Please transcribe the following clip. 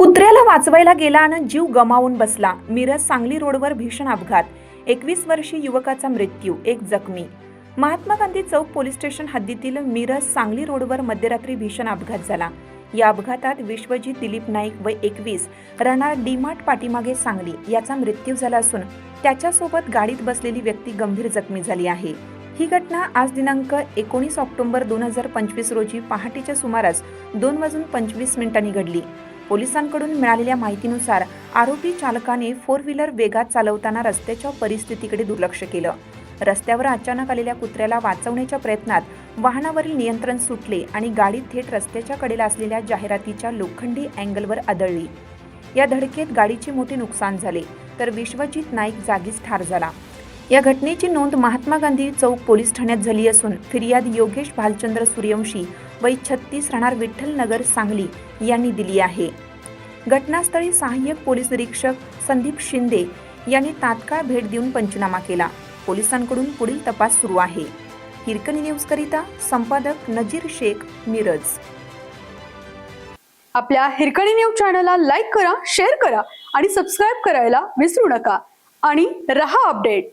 कुत्र्याला वाचवायला गेला आणि जीव गमावून बसला. मिरज सांगली रोडवर भीषण अपघात. एकवीस वर्षीय युवकाचा मृत्यू एक जखमी. महात्मा गांधी चौक पोलीस स्टेशन हद्दीतील मिरज सांगली रोडवर मध्यरात्री भीषण अपघात झाला. या अपघातात विश्वजीत दिलीप नाईक व एकवीस राहणार डीमार्ट पाठीमागे सांगली याचा मृत्यू झाला असून त्याच्यासोबत गाडीत बसलेली व्यक्ती गंभीर जखमी झाली आहे. ही घटना आज दिनांक एकोणीस ऑक्टोबर दोन हजार पंचवीस रोजी पहाटेच्या सुमारास दोन वाजून पंचवीस मिनिटांनी घडली. पोलिसांकडून मिळालेल्या माहितीनुसार आरोपी चालकाने फोर व्हीलर वेगात चालवताना रस्त्याच्या परिस्थितीकडे दुर्लक्ष केलं. रस्त्यावर अचानक आलेल्या कुत्र्याला वाचवण्याच्या प्रयत्नात वाहनावरील नियंत्रण सुटले आणि गाडी थेट रस्त्याच्या कडेला असलेल्या जाहिरातीच्या लोखंडी अँगलवर आदळली. या धडकेत गाडीचे मोठे नुकसान झाले तर विश्वजित नाईक जागीच ठार झाला. या घटनेची नोंद महात्मा गांधी चौक पोलीस ठाण्यात झाली असून फिर्याद योगेश भालचंद्र सूर्यवंशी वय छत्तीस राहणार विठ्ठल नगर सांगली यांनी दिली आहे. घटनास्थळी सहाय्यक पोलीस निरीक्षक संदीप शिंदे यांनी तात्काळ भेट देऊन पंचनामा केला. पोलिसांकडून पुढील तपास सुरू आहे. हिरकणी न्यूजकरिता संपादक नजीर शेख मिरज. आपल्या हिरकणी न्यूज चॅनलला लाईक करा शेअर करा आणि सबस्क्राईब करायला विसरू नका. आणि रहा अपडेट.